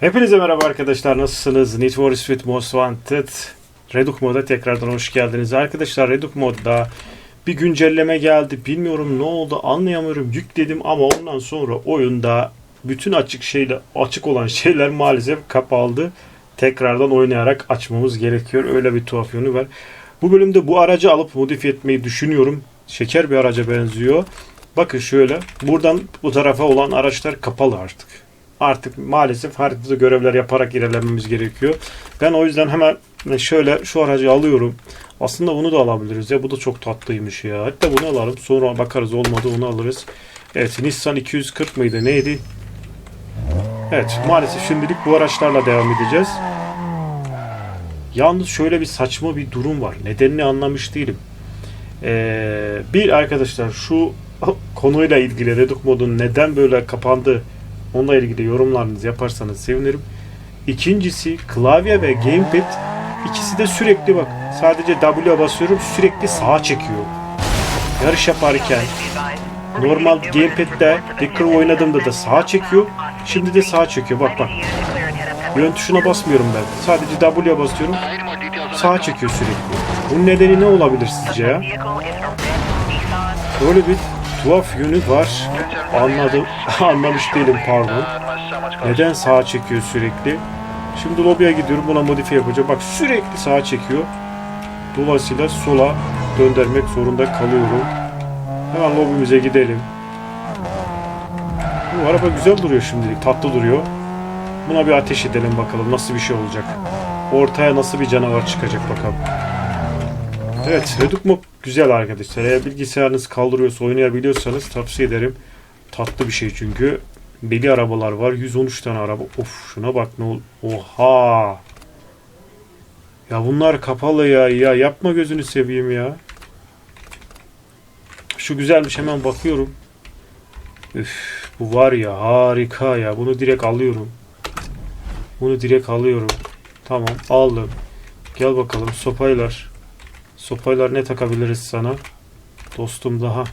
Hepinize merhaba arkadaşlar. Nasılsınız? Need for Speed Most Wanted Redux moda tekrardan hoş geldiniz. Arkadaşlar Redux modda bir güncelleme geldi. Bilmiyorum ne oldu anlayamıyorum. Yükledim ama ondan sonra oyunda bütün açık şeyler açık olan şeyler maalesef kapandı. Tekrardan oynayarak açmamız gerekiyor. Öyle bir tuhaf yönü var. Bu bölümde bu aracı alıp modifiye etmeyi düşünüyorum. Şeker bir araca benziyor. Bakın şöyle. Buradan bu tarafa olan araçlar kapalı artık artık maalesef haritada görevler yaparak ilerlememiz gerekiyor. Ben o yüzden hemen şöyle şu aracı alıyorum. Aslında bunu da alabiliriz ya. Bu da çok tatlıymış ya. Hatta bunu alalım. Sonra bakarız olmadı onu alırız. Evet Nissan 240 mıydı neydi? Evet maalesef şimdilik bu araçlarla devam edeceğiz. Yalnız şöyle bir saçma bir durum var. Nedenini anlamış değilim. Ee, bir arkadaşlar şu konuyla ilgili Redux modun neden böyle kapandı Onunla ilgili yorumlarınızı yaparsanız sevinirim. İkincisi klavye ve gamepad ikisi de sürekli bak sadece W'ye basıyorum sürekli sağa çekiyor. Yarış yaparken normal gamepad'de Dicker oynadığımda da sağa çekiyor. Şimdi de sağa çekiyor. Bak bak. Yön tuşuna basmıyorum ben. Sadece W'ye basıyorum. Sağa çekiyor sürekli. Bunun nedeni ne olabilir sizce ya? Böyle bir tuhaf yönü var. Anladım. Anlamış değilim pardon. Neden sağa çekiyor sürekli? Şimdi lobiye gidiyorum buna modifiye yapacağım. Bak sürekli sağa çekiyor. Dolayısıyla sola döndürmek zorunda kalıyorum. Hemen lobimize gidelim. Bu araba güzel duruyor şimdilik. Tatlı duruyor. Buna bir ateş edelim bakalım nasıl bir şey olacak. Ortaya nasıl bir canavar çıkacak bakalım. Evet, Redux Mob güzel arkadaşlar. Eğer bilgisayarınız kaldırıyorsa, oynayabiliyorsanız tavsiye ederim. Tatlı bir şey çünkü. Beli arabalar var. 113 tane araba. Of şuna bak ne ol. Oha. Ya bunlar kapalı ya. Ya yapma gözünü seveyim ya. Şu güzelmiş hemen bakıyorum. Üf, bu var ya harika ya. Bunu direkt alıyorum. Bunu direkt alıyorum. Tamam aldım. Gel bakalım sopaylar. Sopaylar ne takabiliriz sana? Dostum daha.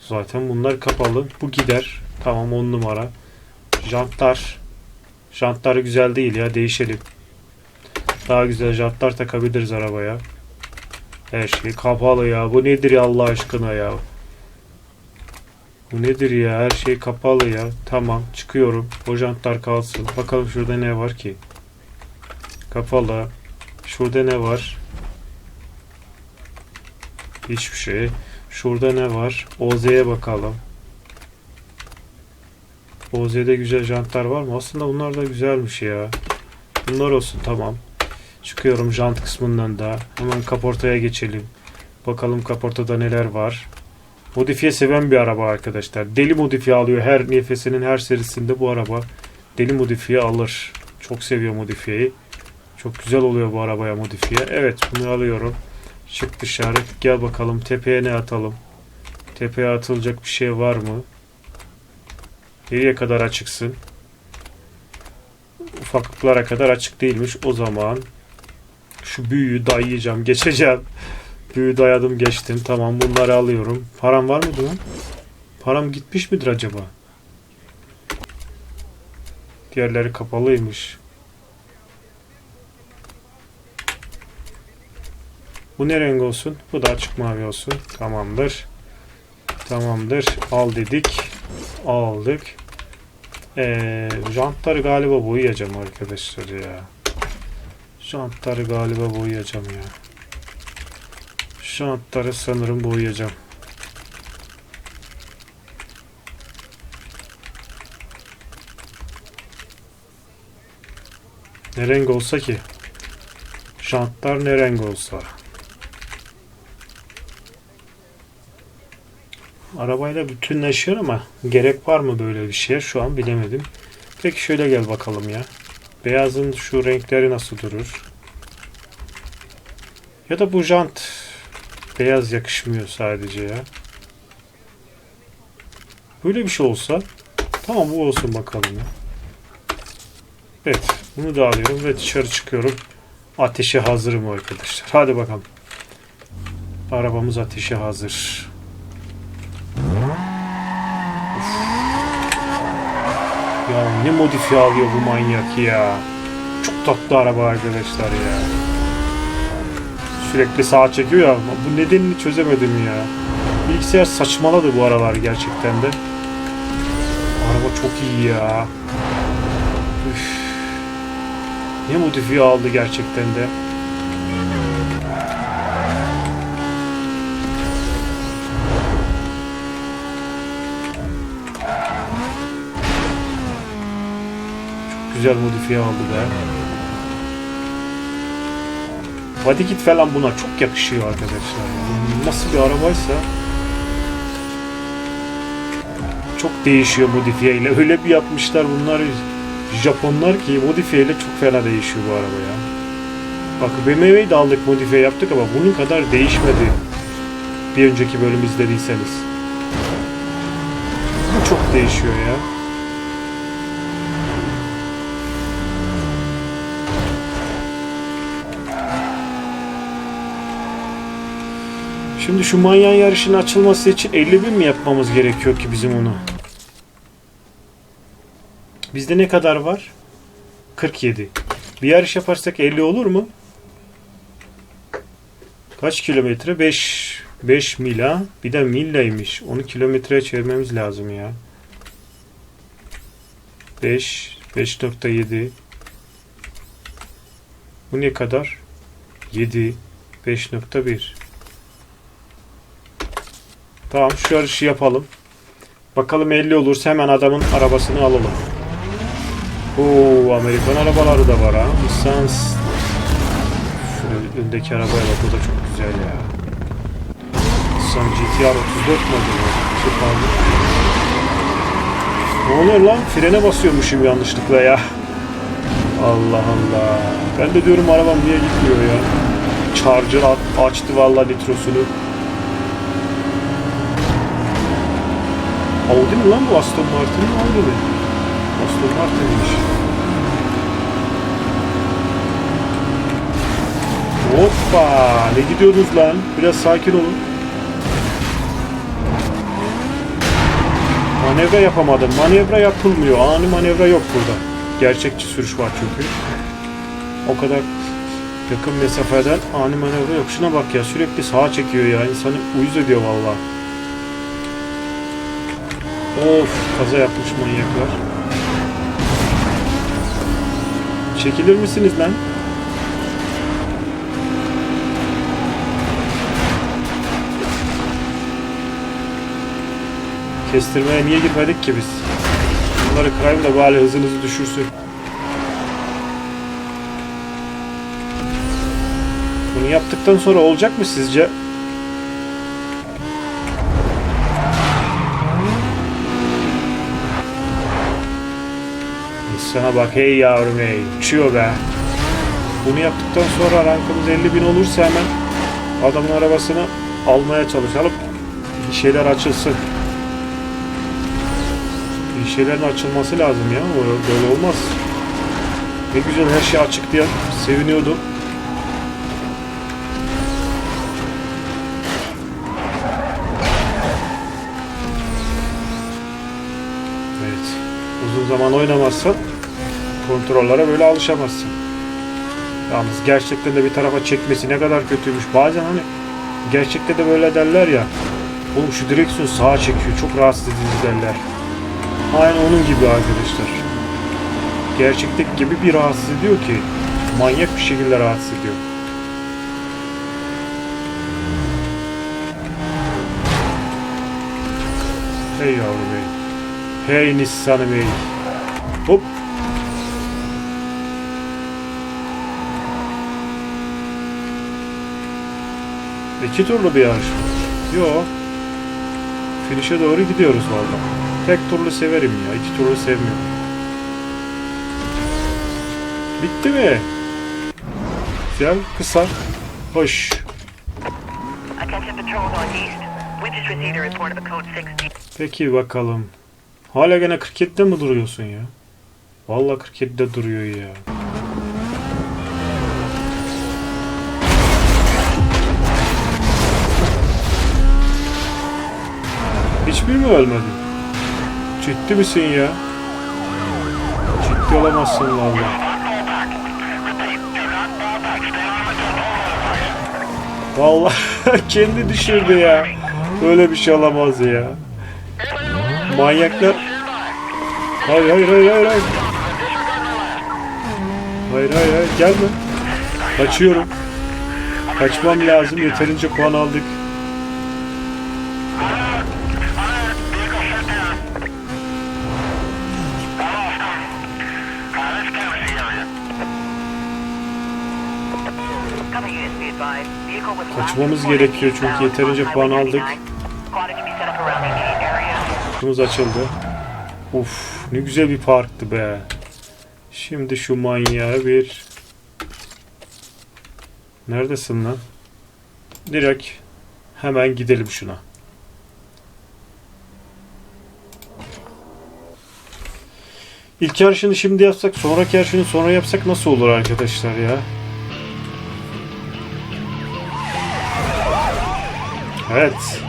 Zaten bunlar kapalı. Bu gider. Tamam on numara. Jantlar. Jantlar güzel değil ya. Değişelim. Daha güzel jantlar takabiliriz arabaya. Her şey kapalı ya. Bu nedir ya Allah aşkına ya? Bu nedir ya? Her şey kapalı ya. Tamam çıkıyorum. O jantlar kalsın. Bakalım şurada ne var ki? Kapalı. Şurada ne var? Hiçbir şey. Şurada ne var? OZ'ye bakalım. OZ'de güzel jantlar var mı? Aslında bunlar da güzelmiş ya. Bunlar olsun tamam. Çıkıyorum jant kısmından da. Hemen kaportaya geçelim. Bakalım kaportada neler var. Modifiye seven bir araba arkadaşlar. Deli modifiye alıyor. Her nefesinin her serisinde bu araba deli modifiye alır. Çok seviyor modifiyeyi. Çok güzel oluyor bu arabaya modifiye. Evet bunu alıyorum. Çık dışarı. Gel bakalım tepeye ne atalım. Tepeye atılacak bir şey var mı? Nereye kadar açıksın? Ufaklıklara kadar açık değilmiş. O zaman şu büyüyü dayayacağım. Geçeceğim. Büyü dayadım geçtim. Tamam bunları alıyorum. Param var mıydı lan? Param gitmiş midir acaba? Diğerleri kapalıymış. Bu ne renk olsun? Bu da açık mavi olsun. Tamamdır. Tamamdır. Al dedik. Aldık. Ee, jantları galiba boyayacağım arkadaşlar ya. Jantları galiba boyayacağım ya. Jantları sanırım boyayacağım. Ne renk olsa ki? Jantlar ne renk olsa? Arabayla bütünleşiyor ama gerek var mı böyle bir şeye şu an bilemedim. Peki şöyle gel bakalım ya. Beyazın şu renkleri nasıl durur? Ya da bu jant beyaz yakışmıyor sadece ya. Böyle bir şey olsa tamam bu olsun bakalım ya. Evet bunu da alıyorum ve dışarı çıkıyorum. Ateşe hazırım arkadaşlar. Hadi bakalım. Arabamız ateşe hazır. Ya ne modifiye alıyor bu manyak ya. Çok tatlı araba arkadaşlar ya. Sürekli sağa çekiyor ya. Bu nedenini çözemedim ya. Bilgisayar saçmaladı bu aralar gerçekten de. Araba çok iyi ya. Üf. Ne modifiye aldı gerçekten de. Güzel modifiye aldı be. Body kit falan buna çok yakışıyor arkadaşlar. Nasıl bir arabaysa çok değişiyor modifiye ile. Öyle bir yapmışlar bunlar Japonlar ki modifiye ile çok fena değişiyor bu araba ya. Bak BMW'yi de aldık modifiye yaptık ama bunun kadar değişmedi. Bir önceki bölüm izlediyseniz. Bu çok değişiyor ya. Şimdi şu manyan yarışın açılması için 50 bin mi yapmamız gerekiyor ki bizim onu? Bizde ne kadar var? 47. Bir yarış yaparsak 50 olur mu? Kaç kilometre? 5 5 mila. Bir de millaymış. Onu kilometreye çevirmemiz lazım ya. 5 5.7 Bu ne kadar? 7 5.1 Tamam şu yarışı yapalım. Bakalım 50 olursa hemen adamın arabasını alalım. Oo Amerikan arabaları da var ha. Nissan Şöyle öndeki arabaya bak o da çok güzel ya. Nissan GTR 34 modeli. Ne oluyor lan? Frene basıyormuşum yanlışlıkla ya. Allah Allah. Ben de diyorum arabam niye gitmiyor ya. Charger açtı vallahi nitrosunu. Audi mi lan bu Aston Martin mi Audi mi? Aston Martin'miş. Hoppa! Ne gidiyorsunuz lan? Biraz sakin olun. Manevra yapamadım. Manevra yapılmıyor. Ani manevra yok burada. Gerçekçi sürüş var çünkü. O kadar yakın mesafeden ani manevra yok. Şuna bak ya sürekli sağa çekiyor ya. İnsanı uyuz ediyor vallahi. Of kaza yapmış manyaklar. Çekilir misiniz lan? Kestirmeye niye girmedik ki biz? Bunları kırayım da bari hızınızı düşürsün. Bunu yaptıktan sonra olacak mı sizce? Sana bak hey yavrum hey. Uçuyor be. Bunu yaptıktan sonra rankımız 50 bin olursa hemen adamın arabasını almaya çalışalım. Bir şeyler açılsın. Bir şeylerin açılması lazım ya. Böyle olmaz. Ne güzel her şey açık diye seviniyordum. Evet. Uzun zaman oynamazsan kontrollere böyle alışamazsın. Yalnız gerçekten de bir tarafa çekmesi ne kadar kötüymüş. Bazen hani gerçekte de böyle derler ya. Oğlum şu direksiyon sağa çekiyor. Çok rahatsız edici derler. Aynı onun gibi arkadaşlar. Gerçekteki gibi bir rahatsız ediyor ki. Manyak bir şekilde rahatsız ediyor. Hey yavrum hey. Hey Nissan'ım hey. Hop. İki turlu bir yarış? Yo. Finish'e doğru gidiyoruz valla. Tek turlu severim ya. iki turlu sevmiyorum. Bitti mi? Güzel, kısa, hoş. Attention patrol northeast. We just received a report of a code 6 Peki bakalım. Hala gene 47'de mi duruyorsun ya? Vallahi 47'de duruyor ya. Hiçbir mi ölmedi? Ciddi misin ya? ciddi olamazsın valla. Vallahi kendi düşürdü ya. Öyle bir şey olamaz ya. Manyaklar. Hayır hayır hayır hayır hayır. Hayır hayır hayır gelme. Kaçıyorum. Kaçmam lazım. Yeterince puan aldık. Last gerekiyor çünkü yeterince puan aldık. 99. Squad is to be set up around the area. Kapımız açıldı. Uf ne güzel bir parktı be. Şimdi şu manyağı bir... Neredesin lan? Direkt hemen gidelim şuna. İlk yarışını şimdi yapsak, sonraki yarışını sonra yapsak nasıl olur arkadaşlar ya? Evet.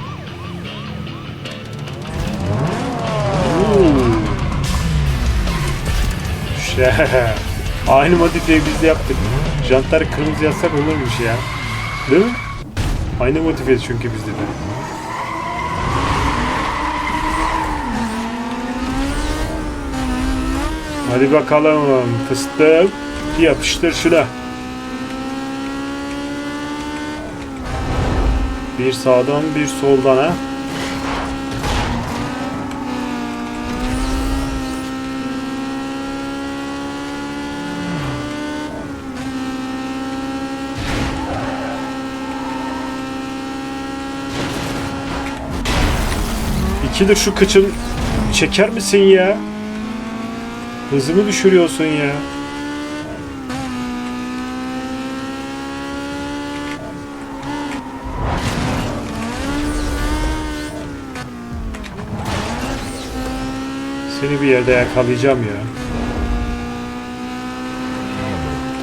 Şey, Aynı modifiyeyi biz de yaptık. Jantları kırmızı yazsak olurmuş ya. Değil mi? Aynı modifiye çünkü bizde de. Hadi bakalım fıstık. Yapıştır şuna. Bir sağdan bir soldan ha. İki de şu kıçın çeker misin ya? Hızımı düşürüyorsun ya. Seni bir yerde yakalayacağım ya.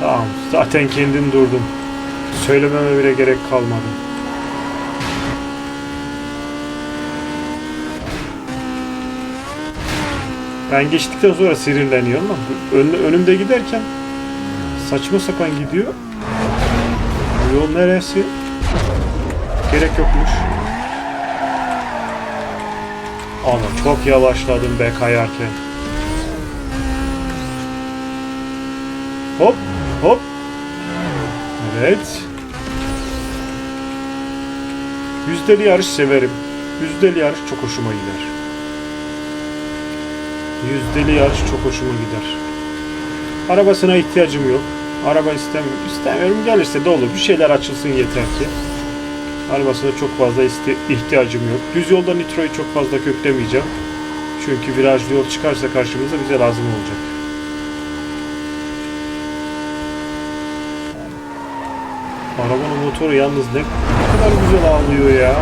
Tamam, zaten kendin durdun. Söylememe bile gerek kalmadı. Ben geçtikten sonra sinirleniyor ama ön, önümde giderken saçma sapan gidiyor. Yol neresi? Gerek yokmuş. Ama çok yavaşladım be kayarken. Hop hop. Evet. Yüzdeli yarış severim. Yüzdeli yarış çok hoşuma gider. Yüzdeli yarış çok hoşuma gider. Arabasına ihtiyacım yok. Araba istemiyorum. İstemiyorum gelirse de olur. Bir şeyler açılsın yeter ki. Arabasına çok fazla ihtiyacım yok. Düz yolda nitroyu çok fazla köklemeyeceğim. Çünkü virajlı yol çıkarsa karşımıza bize lazım olacak. Arabanın motoru yalnız ne kadar güzel ağlıyor ya.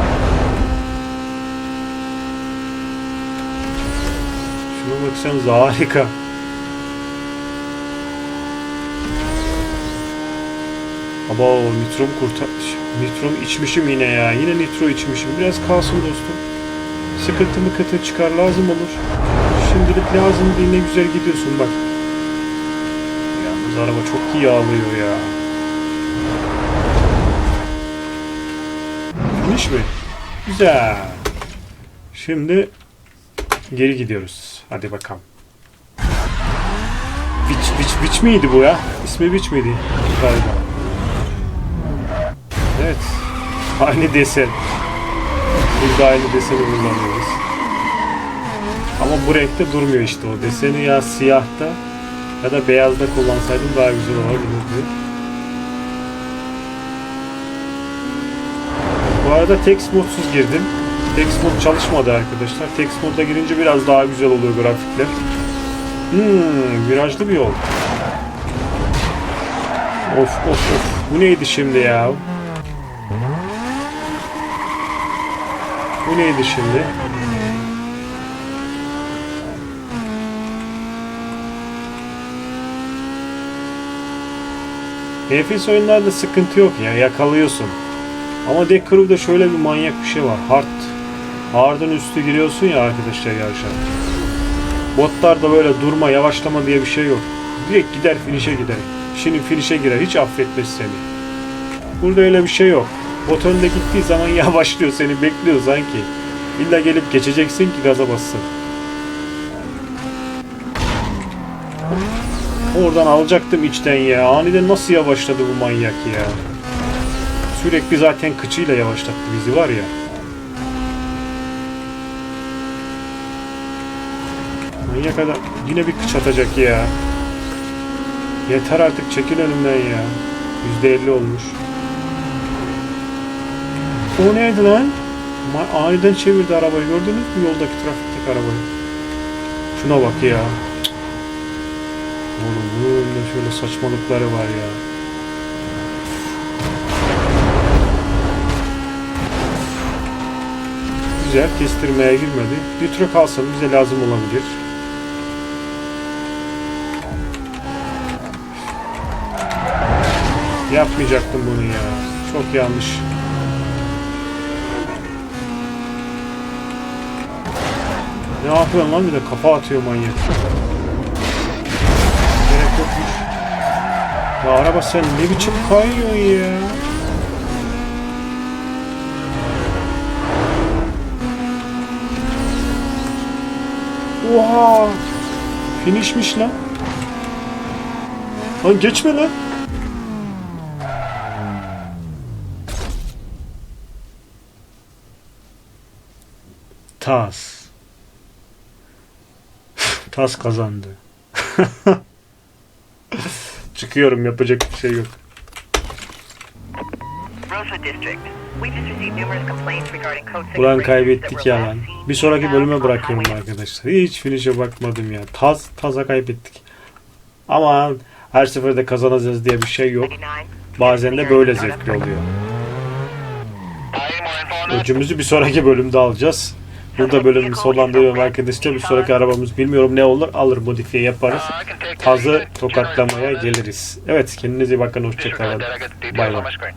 Şuna baksanıza harika. Aba nitrom kurtarmış. Nitrom içmişim yine ya. Yine nitro içmişim. Biraz kalsın dostum. Sıkıntı mıkıntı çıkar lazım olur. Şimdilik lazım değil ne güzel gidiyorsun bak. Yalnız araba çok iyi ağlıyor ya. Finish mi? Güzel. Şimdi geri gidiyoruz. Hadi bakalım. Biç, biç, biç miydi bu ya? İsmi biç miydi? Galiba. Evet. Aynı desen. Burada aynı deseni kullanıyoruz. Ama bu renkte durmuyor işte o. Deseni ya siyahta ya da beyazda kullansaydım daha güzel olabilirdi. Bu arada text modsuz girdim. Text mod çalışmadı arkadaşlar. Text modda girince biraz daha güzel oluyor grafikler. Hmm, virajlı bir yol. Of of of. Bu neydi şimdi ya? Bu neydi şimdi? Nefis oyunlarda sıkıntı yok ya yakalıyorsun. Ama Deck şöyle bir manyak bir şey var. Hard. Hard'ın üstü giriyorsun ya arkadaşlar yarışa. Botlarda böyle durma, yavaşlama diye bir şey yok. Direkt gider finish'e gider. Şimdi finish'e girer. Hiç affetmez seni. Burada öyle bir şey yok. Önde gittiği zaman yavaşlıyor seni bekliyor sanki. İlla gelip geçeceksin ki gaza bassın. Oradan alacaktım içten ya. Aniden nasıl yavaşladı bu manyak ya. Sürekli zaten kıçıyla yavaşlattı bizi var ya. Manyak adam yine bir kıç atacak ya. Yeter artık çekil önümden ya. %50 olmuş. O neydi lan? Aniden çevirdi arabayı gördünüz mü yoldaki trafikteki arabayı? Şuna bak ya. Oğlum böyle şöyle saçmalıkları var ya. Güzel kestirmeye girmedi. Bir tur kalsın bize lazım olabilir. Yapmayacaktım bunu ya. Çok yanlış. Ne yapıyorsun lan bir de kafa atıyor manyak. Gerek yokmuş. Ya araba sen ne biçim kayıyorsun ya? Oha! Finişmiş lan. Lan geçme lan. Tas. Tas kazandı. Çıkıyorum yapacak bir şey yok. Ulan kaybettik ya lan. Bir sonraki bölüme bırakıyorum arkadaşlar. Hiç finish'e bakmadım ya. Taz, taza kaybettik. Ama her seferde kazanacağız diye bir şey yok. 99. Bazen de böyle zevkli oluyor. Öcümüzü bir sonraki bölümde alacağız. Burada bölümü sonlandırıyorum arkadaşlar. Bir sonraki arabamız bilmiyorum ne olur. Alır modifiye yaparız. Tazı tokatlamaya geliriz. Evet kendinize iyi bakın. Hoşçakalın. Bay bay.